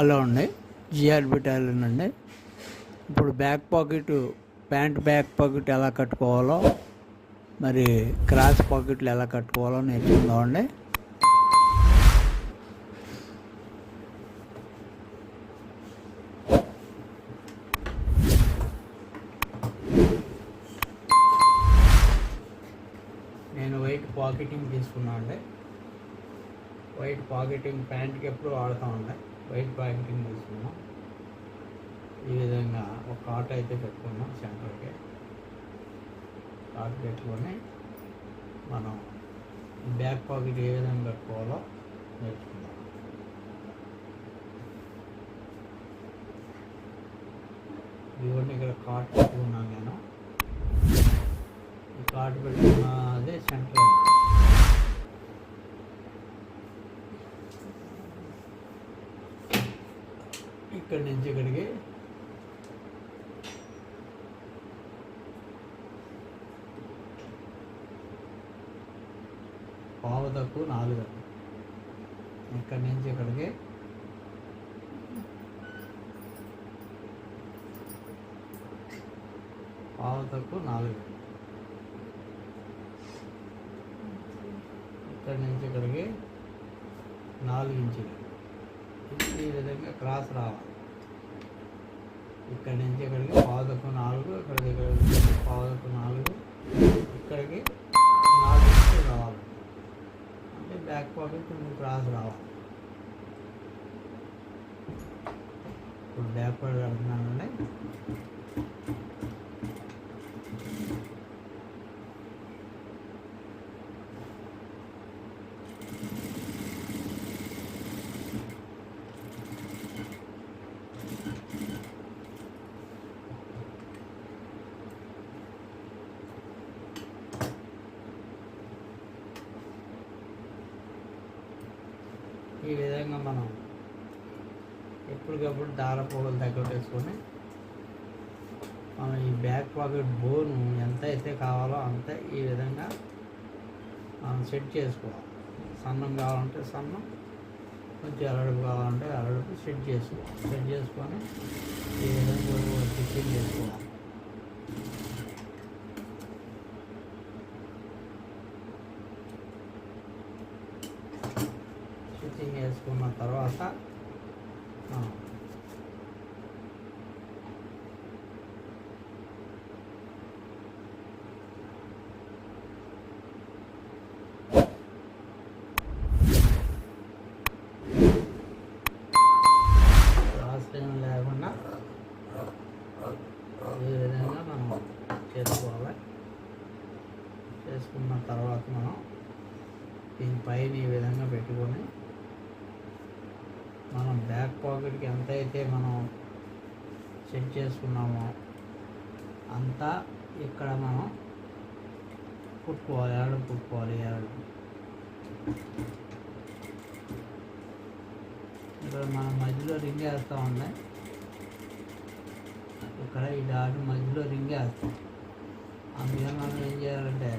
Hello అండి GRB tailor అండి. ఇప్పుడు back pocket pant back pocket ఎలా కట్టుకోవాలో మరి క్రాస్ పాకెట్లు ఎలా కట్టుకోవాలో నేర్చుకుందామండి నేను వైట్ పాకెటింగ్ తీసుకున్నా అండి వైట్ పాకెటింగ్ ప్యాంట్కి ఎప్పుడు వాడుతూ ఉంటాయి వైట్ బ్యాంకింగ్ తీసుకున్నాం. ఈ విధంగా ఒక కాట్ అయితే పెట్టుకున్నాం సెంటర్కి. కాట్ పెట్టుకొని మనం బ్యాక్ పాకెట్ ఏ విధంగా పెట్టుకోవాలో నేర్చుకుందాం. ఇవన్నీ ఇక్కడ కాట్ పెట్టుకున్నాను నేను. ఈ కాట్ పెట్టుకున్నదే సెంటర్ ఇక్కడి నుంచి ఇక్కడికి. పావు తక్కువ నాలుగు. ఇక్కడి నుంచి ఇక్కడికి. పావు తక్కువ నాలుగు. ఇక్కడి నుంచి ఇక్కడికి నాలుగు ఇంచులు ఈ విధంగా క్రాస్ రావాలి. ఇక్కడి నుంచి ఇక్కడికి పావుదకు నాలుగు ఇక్కడ దగ్గర పావుదకు నాలుగు ఇక్కడికి నాలుగు రావాలి. అంటే బ్యాక్ పాకెట్ కొంచెం క్రాస్ రావాలి. ఇప్పుడు బ్యాక్ పాకెట్ కడుతున్నానండి. ఈ విధంగా మనం ఎప్పటికప్పుడు దార పోగులు దగ్గర వేసుకొని మనం ఈ బ్యాక్ పాకెట్ బోను ఎంత అయితే కావాలో అంత ఈ విధంగా మనం సెట్ చేసుకోవాలి. సన్నం కావాలంటే సన్నం కొంచెం అరడుపు కావాలంటే అరడుపు సెట్ చేసుకోవాలి. సెట్ చేసుకొని ఈ విధంగా స్టిచ్చింగ్ చేసుకోవాలి స్టిచ్చింగ్ వేసుకున్న తర్వాత ఆ, లాస్ట్ లేకుండా ఈ విధంగా మనం చేసుకోవాలి? చేసుకున్న తర్వాత మనం దీనిపైన ఈ విధంగా పెట్టుకొని మనం బ్యాక్ పాకెట్కి ఎంత అయితే మనం సెట్ చేసుకున్నామో అంతా ఇక్కడ మనం కుట్టుకోవాలి ఎరడు కుట్టుకోవాలి ఎరడు ఇక్కడ మనం మధ్యలో రింగ్ వేస్తూ ఉన్నాయి. ఇక్కడ ఈ దాటి మధ్యలో రింగ్ వేస్తాం అందుకని మనం ఏం చేయాలంటే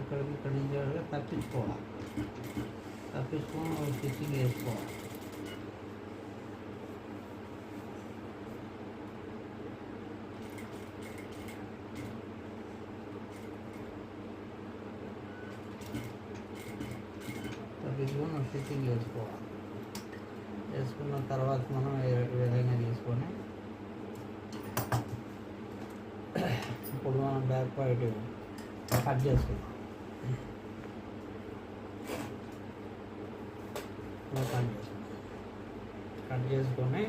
ఇక్కడికి ఇక్కడ నుంచి తప్పించుకోవాలి. తప్పించుకొని ఒక స్టిచ్చింగ్ వేసుకోవాలి. తప్పించుకొని ఒక స్టిచ్చింగ్ వేసుకోవాలి. వేసుకున్న తర్వాత మనం ఈ విధంగా తీసుకొని ఇప్పుడు మనం బ్యాక్ పాయింట్ కట్ చేసుకుందాం కట్ చేసుకుందాం కట్ చేసుకొని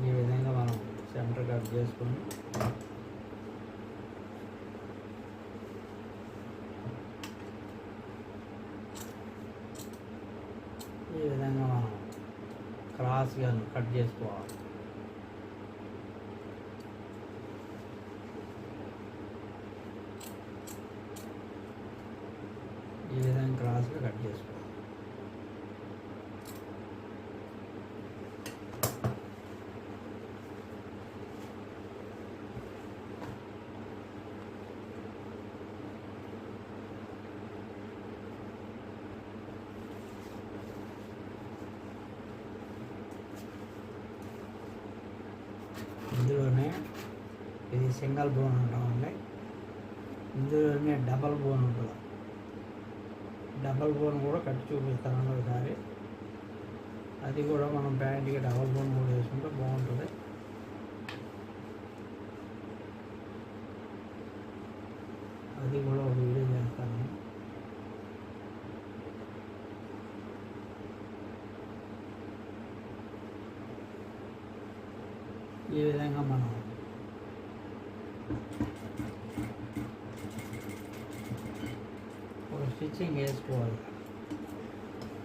ఈ విధంగా మనం సెంటర్ కట్ చేసుకొని ఈ విధంగా మనం క్రాస్గా కట్ చేసుకోవాలి ఈ విధంగా క్రాస్గా కట్ చేసుకోవాలి సింగల్ బోన్ ఉంటామండి ఇందులోనే డబల్ బోన్ ఉంటుంది. డబల్ బోన్ కూడా కట్టి చూపిస్తాను ఒకసారి. అది కూడా మనం ప్యాంట్కి డబల్ బోన్ కూడా వేసుకుంటే బాగుంటుంది అది కూడా ఒక వీడియో చేస్తాను ఈ విధంగా మనం ఒక స్టిచ్చింగ్ వేసుకోవాలి.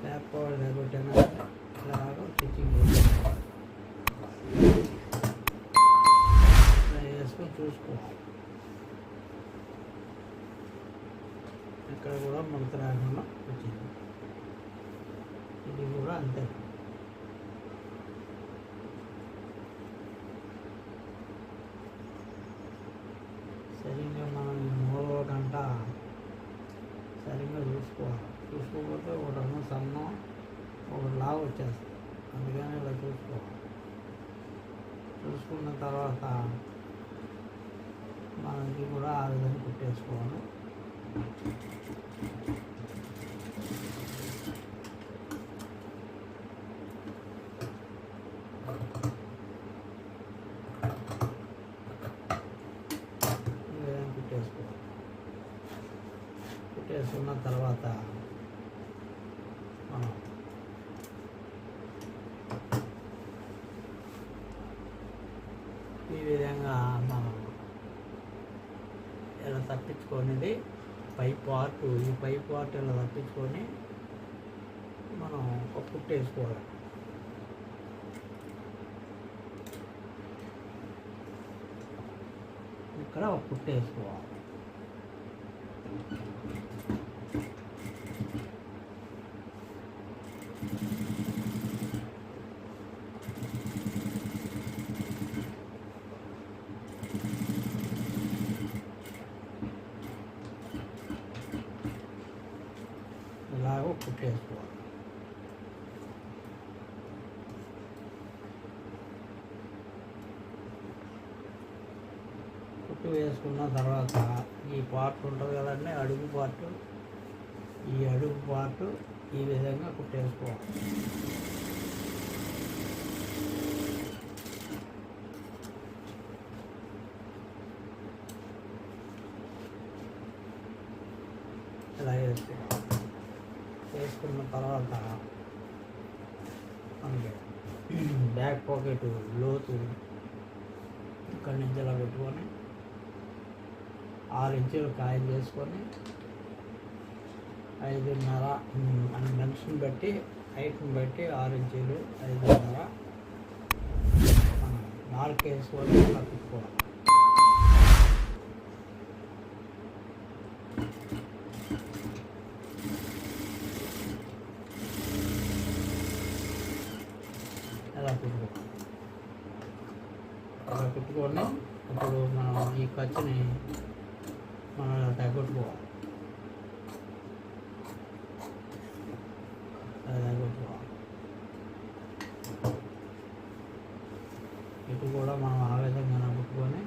లేకపోతే లేకపోతేనే ఇలాగ స్టిచ్చింగ్ వేసుకోవాలి. వేసుకొని చూసుకోవాలి. ఇక్కడ కూడా ముడత రాకుండా వచ్చింది. ఇది కూడా అంతే. చూసుకోవాలి. చూసుకోకపోతే ఒక రకం సన్నం ఒక లావు వచ్చేస్తుంది. అందుకని ఇలా చూసుకోవాలి. చూసుకున్న తర్వాత మనకి కూడా ఆ విధంగా కుట్టేసుకోవాలి ఈ విధంగా కుట్టేసుకోవాలి చేసుకున్న తర్వాత మనం ఈ విధంగా మనం ఇలా తప్పించుకొనిది పై పార్ట్ ఈ పై పార్ట్ ఇలా తప్పించుకొని మనం ఒక కుట్టేసుకోవాలి ఇక్కడ ఒక కుట్టేసుకోవాలి ఇలాగ కుట్టేసుకోవాలి కుట్టు వేసుకున్న తర్వాత ఈ పార్ట్ ఉంటుంది కదండి అడుగు పార్ట్ ఈ అడుగు పార్ట్ ఈ విధంగా కుట్టేసుకోవాలి. ఇలా వేసుకోవాలి వేసుకున్న తర్వాత మనకి బ్యాక్ పాకెట్ లోతు ఇక్కడి నుంచి ఇలా పెట్టుకొని ఆరు ఇంచులు కాయం చేసుకొని ఐదున్నర ఉమ్, మన మనిషిని బట్టి హైట్ని బట్టి ఆరు ఇంచులు ఐదున్నర నాలుగు వేసుకొని అలా పెట్టుకోవాలి ఎలా అలా పెట్టుకొని ఇప్పుడు మనం ఈ ఖర్చుని మనం ఇలా తగ్గొట్టుకోవాలి అలా తగ్గొట్టుకోవాలి ఇటు కూడా మనం ఆ విధంగా పెట్టుకొని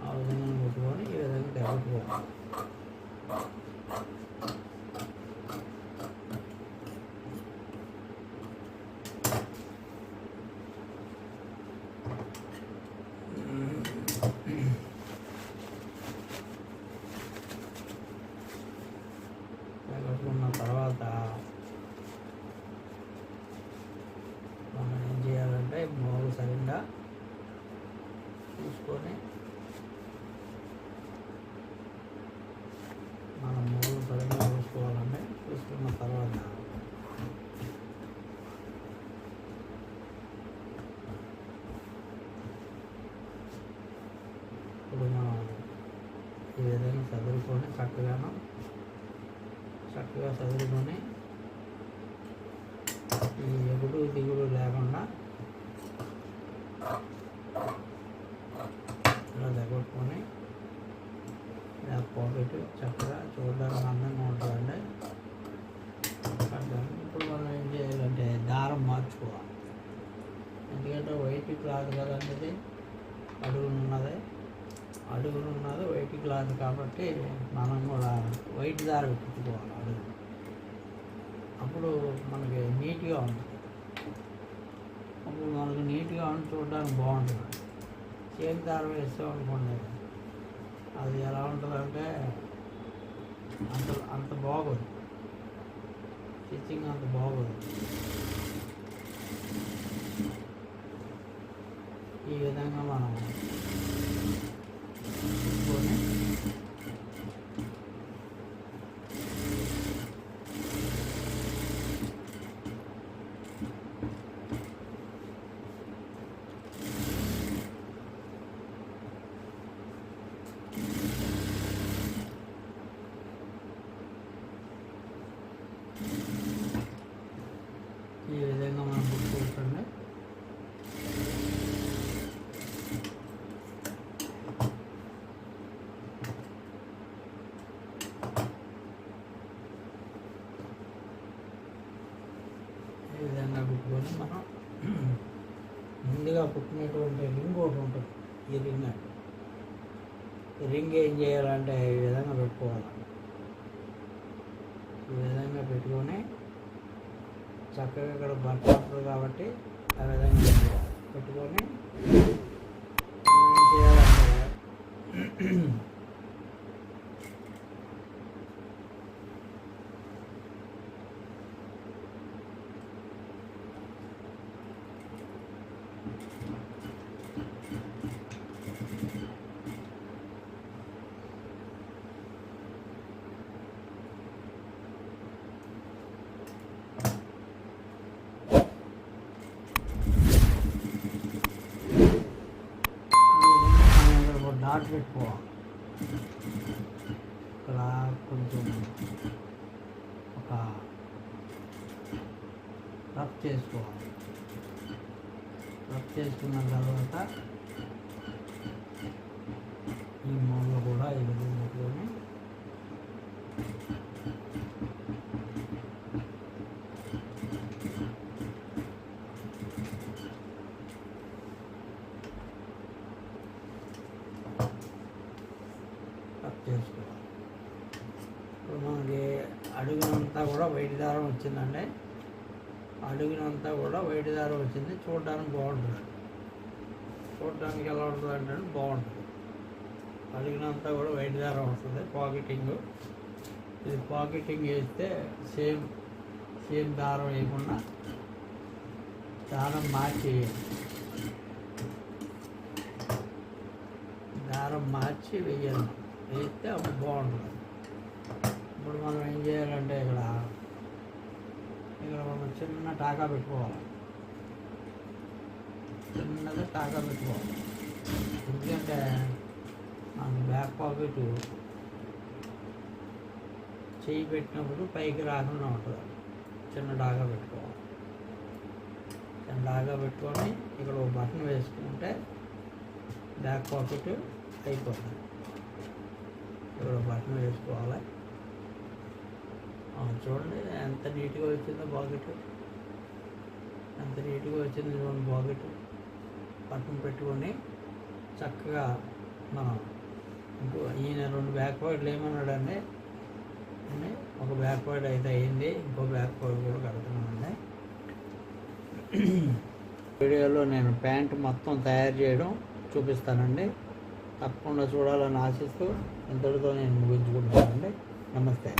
ఆ విధంగా పెట్టుకొని ఈ విధంగా తగ్గొట్టుకోవాలి కట్టుకున్న తర్వాత మనం ఏం చేయాలంటే మూడు సరిగ్గా చూసుకొని మనం మూడు సరిగ్గా చూసుకోవాలంటే చూసుకున్న తర్వాత ఇప్పుడు మనం ఈ విధంగా చదువుకొని చక్కగాను చక్కగా చదువుకొని ఈ ఎగుడు దిగుడు లేకుండా ఇలా తగ్గొట్టుకొని ఇలా పొగ పాకెట్ చక్కగా చూడడానికి అందంగా ఉంటుందండి. ఇప్పుడు మనం ఏం చేయాలంటే దారం మార్చుకోవాలి. ఎందుకంటే వైట్ క్లాత్ కదండి ఇది అడుగునున్నది అడుగునున్నది వైట్ క్లాత్ కాబట్టి మనం కూడా వైట్ దార పెట్టుకోవాలి అడుగు. అప్పుడు మనకి నీట్గా ఉంటుంది. అప్పుడు మనకు నీట్గా ఉండి చూడడానికి బాగుంటుంది. చేతి దార వేస్తాం అనుకోండి అది ఎలా ఉంటుందంటే అంత అంత బాగోదు. స్టిచ్చింగ్ అంత బాగోదు. ఈ విధంగా మనం పెట్టుకొని ఈ విధంగా మనం కుట్టుకుంటుండే ఈ విధంగా కుట్టుకొని మనం ముందుగా కుట్టినటువంటి రింగ్ ఒకటి ఉంటుంది ఈ రింగ్ అంటే ఇంకేం ఏం చేయాలంటే ఈ విధంగా పెట్టుకోవాలి. ఈ విధంగా పెట్టుకొని చక్కగా ఇక్కడ బట్ట కాబట్టి ఆ విధంగా పెట్టుకొని ఏం చేయాలంటే మనం ఇక్కడ ఎక్కువ ఇక్కడ కొంచెం ఒక రఫ్ చేసుకోవాలి. రఫ్ చేసుకున్న తర్వాత ఈ మూల కూడా ఈ విధంగా పెట్టుకొని కట్ చేసుకోవాలి ఇప్పుడు మనకి అడుగునంతా కూడా వైట్ దారం వచ్చిందండి. అడుగునంతా కూడా వైట్ దారం వచ్చింది. చూడడానికి బాగుంటుంది. చూడడానికి ఎలా ఉంటుంది అంటే బాగుంటుంది. అడిగినంతా కూడా వైట్ దారం వస్తుంది పాకెటింగ్. ఇది పాకెటింగ్ వేస్తే సేమ్ సేమ్ దారం వేయకుండా దారం మార్చి దారం మార్చి వేయాలి వేస్తే అప్పుడు బాగుంటుంది. ఇప్పుడు మనం ఏం చేయాలంటే ఇక్కడ ఇక్కడ మనం చిన్న టాకా పెట్టుకోవాలి. చిన్నగా టాకా పెట్టుకోవాలి. ఎందుకంటే మన బ్యాక్ పాకెట్ చేయి పెట్టినప్పుడు పైకి రాకుండా ఉంటుంది. చిన్న డాగా పెట్టుకోవాలి. చిన్న డాగా పెట్టుకొని ఇక్కడ ఒక బటన్ వేసుకుంటే బ్యాక్ పాకెట్ అయిపోతుంది. ఇక్కడ బటన్ వేసుకోవాలి. చూడండి ఎంత నీట్గా వచ్చిందో బాకెట్ ఎంత నీట్గా వచ్చిందో చూడండి బాకెట్ పక్కన పెట్టుకొని చక్కగా మనం ఇంకో ఈయన రెండు బ్యాక్ పాకెట్లు ఏమన్నాడండి అని ఒక బ్యాక్ అయితే అయింది ఇంకో బ్యాక్ పాకెట్ కూడా కడుతున్నామండి వీడియోలో నేను ప్యాంట్ మొత్తం తయారు చేయడం చూపిస్తానండి. తప్పకుండా చూడాలని ఆశిస్తూ ఇంతటితో నేను ముగించుకుంటానండి నమస్తే.